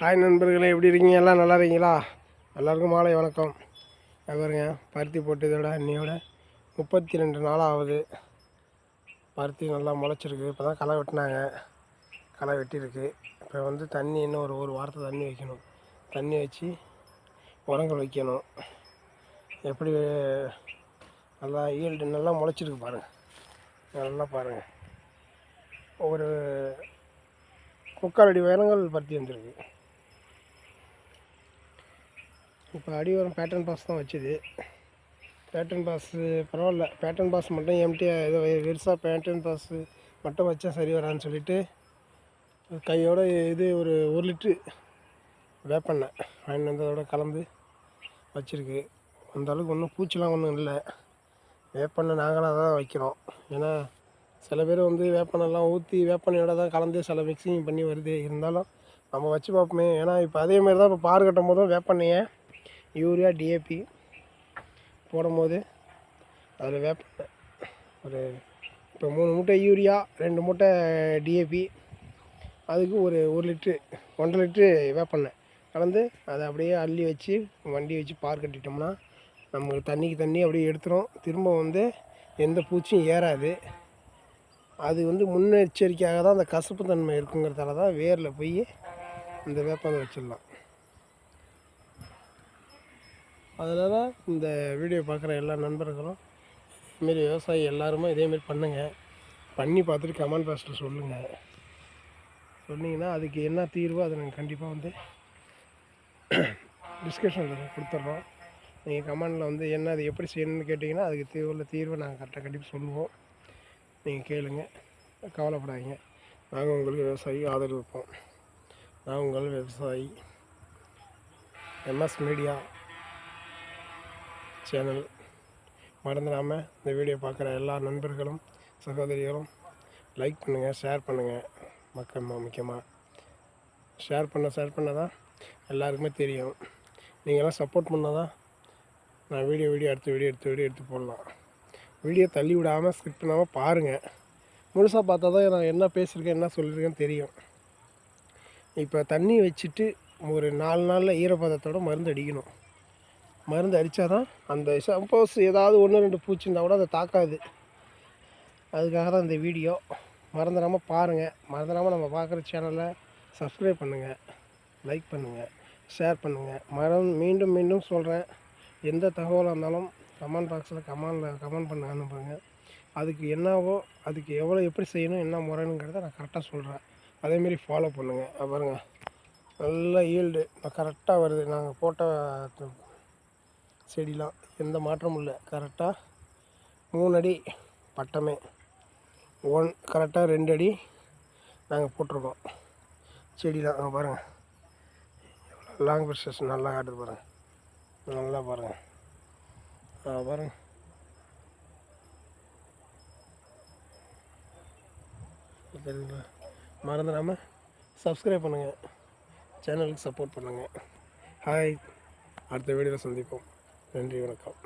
Hi நண்பர்களே எப்படி இருக்கீங்க? எல்லாம் நல்லா இருக்கீங்களா? எல்லாருக்கும் மாலை வணக்கம். பாருங்க பருத்தி போட்டு இதோட அன்னியோட முப்பத்தி ரெண்டு நாள் ஆகுது பருத்தி நல்லா முளைச்சிருக்கு. இப்போ தான் களை வெட்டினாங்க. களை வெட்டியிருக்கு. இப்போ வந்து தண்ணி இன்னும் ஒரு ஒரு வாரத்தை தண்ணி வைக்கணும். தண்ணி வச்சு உரங்கள் வைக்கணும். எப்படி நல்லா ஈல்டு நல்லா முளைச்சிருக்கு பாருங்கள் நல்லா பாருங்கள் ஒரு முக்கால் அடி உயரங்கள் பருத்தி வந்திருக்கு. இப்போ அடி பேட்டர்ன் பாஸ் தான் வச்சுது. பேட்டர்ன் பாஸு பரவாயில்ல. பேட்டர்ன் பாஸ் மட்டும் எம்டியாக ஏதோ பெருசாக பேட்டர்ன் பாஸு மட்டும் வச்சா சரி வரான்னு சொல்லிட்டு கையோட இது ஒரு ஒரு லிட்ரு வேப்பெண்ணெய் வாங்கிட்டு வந்ததோட கலந்து வச்சுருக்கு. அந்த அளவுக்கு ஒன்றும் பூச்சிலாம் ஒன்றும் இல்லை. வேப்பெண்ணெய் நாங்களாக தான் வைக்கிறோம். ஏன்னா சில பேர் வந்து வேப்பெண்ணெய்லாம் ஊற்றி வேப்பெண்ணையோட தான் கலந்து சில மிக்சிங் பண்ணி வருது. இருந்தாலும் நம்ம வச்சு பார்ப்போமே. ஏன்னா இப்போ அதே மாதிரி தான் இப்போ பார் கட்டும் போதும் வேப்பெண்ணையை யூரியா டிஏபி போடும்போது அதில் வேப்ப ஒரு இப்போ மூணு மூட்டை யூரியா ரெண்டு மூட்டை டிஏபி அதுக்கு ஒரு ஒரு லிட்ரு ஒன்றரை லிட்ரு வேப்பெண்ணெய் கலந்து அதை அப்படியே அள்ளி வச்சு வண்டி வச்சு பார் கட்டிட்டோம்னா நமக்கு தண்ணிக்கு தண்ணி அப்படியே எடுத்துரும். திரும்ப வந்து எந்த பூச்சியும் ஏறாது. அது வந்து முன்னெச்சரிக்கையாக தான் அந்த கசப்பு தன்மை இருக்குங்கிறதால தான் வேரில் போய் இந்த வேப்பம் வச்சிடலாம். அதனால் இந்த வீடியோ பார்க்குற எல்லா நண்பர்களும் இதுமாரி விவசாயி எல்லாருமே இதேமாரி பண்ணுங்கள் பண்ணி பார்த்துட்டு கமெண்ட் பாக்ஸில் சொல்லுங்கள் சொன்னீங்கன்னா அதுக்கு என்ன தீர்வோ அதை நாங்கள் கண்டிப்பாக வந்து டிஸ்கஷனில் கொடுத்துட்றோம் நீங்கள் கமெண்டில் வந்து என்ன அது எப்படி செய்யணும்னு கேட்டிங்கன்னா அதுக்கு தீர்வுள்ள தீர்வை நாங்கள் கரெக்டாக கண்டிப்பாக சொல்லுவோம். நீங்கள் கேளுங்க. கவலைப்படாதீங்க. நாங்கள் உங்களுக்கு விவசாயி ஆதரவு இருப்போம் நான் உங்கள் விவசாயி. MS media channel. மறந்துடாமல் இந்த வீடியோ பார்க்குற எல்லா நண்பர்களும் சகோதரிகளும் லைக் பண்ணுங்கள் ஷேர் பண்ணுங்கள் மக்கள் முக்கியமாக ஷேர் பண்ண ஷேர் பண்ண தான் எல்லாருக்குமே தெரியும். நீங்களாம் சப்போர்ட் பண்ணால் தான் நான் வீடியோ வீடியோ எடுத்து வீடியோ எடுத்து வீடியோ எடுத்து போடலாம். வீடியோ தள்ளி விடாமல் ஸ்கிப் பண்ணாமல் பாருங்கள் முழுசாக பார்த்தா தான் நான் என்ன பேசியிருக்கேன் என்ன சொல்லியிருக்கேன்னு தெரியும். இப்போ தண்ணி வச்சுட்டு ஒரு நாலு நாளில் ஈரப்பதத்தோட மருந்து அடிக்கணும். மருந்து அடித்தா தான் அந்த சப்போஸ் ஏதாவது ஒன்று ரெண்டு பூச்சி இருந்தால் கூட அதை தாக்காது. அதுக்காக தான் இந்த வீடியோ. மறந்துடாமல் பாருங்கள் மறந்துடாமல் நம்ம பார்க்குற சேனலை சப்ஸ்கிரைப் பண்ணுங்கள் லைக் பண்ணுங்கள் ஷேர் பண்ணுங்கள் மரம் மீண்டும் மீண்டும் சொல்கிறேன் எந்த தகவலாக இருந்தாலும் கமெண்ட் பாக்ஸில் கமெண்டில் கமெண்ட் பண்ண அனுப்புங்க அதுக்கு என்னவோ அதுக்கு எவ்வளோ எப்படி செய்யணும் என்ன முறைங்கிறத நான் கரெக்டாக சொல்கிறேன் அதேமாரி ஃபாலோ பண்ணுங்கள் பாருங்கள் நல்ல ஈல்டு கரெக்டாக வருது. நாங்கள் போட்ட செடிலாம் எந்த மாற்றமும் இல்லை. கரெக்டாக மூணு அடி பட்டமே. ஒன் கரெக்டாக ரெண்டு அடி நாங்கள் போட்டிருக்கோம். செடிலாம் பாருங்கள் எவ்வளோ லாங் ப்ரெஷஸ் நல்லா காட்டுது பாருங்கள் நல்லா பாருங்கள் ஆ பாருங்கள் தெரியுங்களா மறந்துடாமல் சப்ஸ்கிரைப் பண்ணுங்கள் சேனலுக்கு சப்போர்ட் பண்ணுங்கள் ஹாய் அடுத்த வீடியோவில் சந்திப்போம். நன்றி வணக்கம்.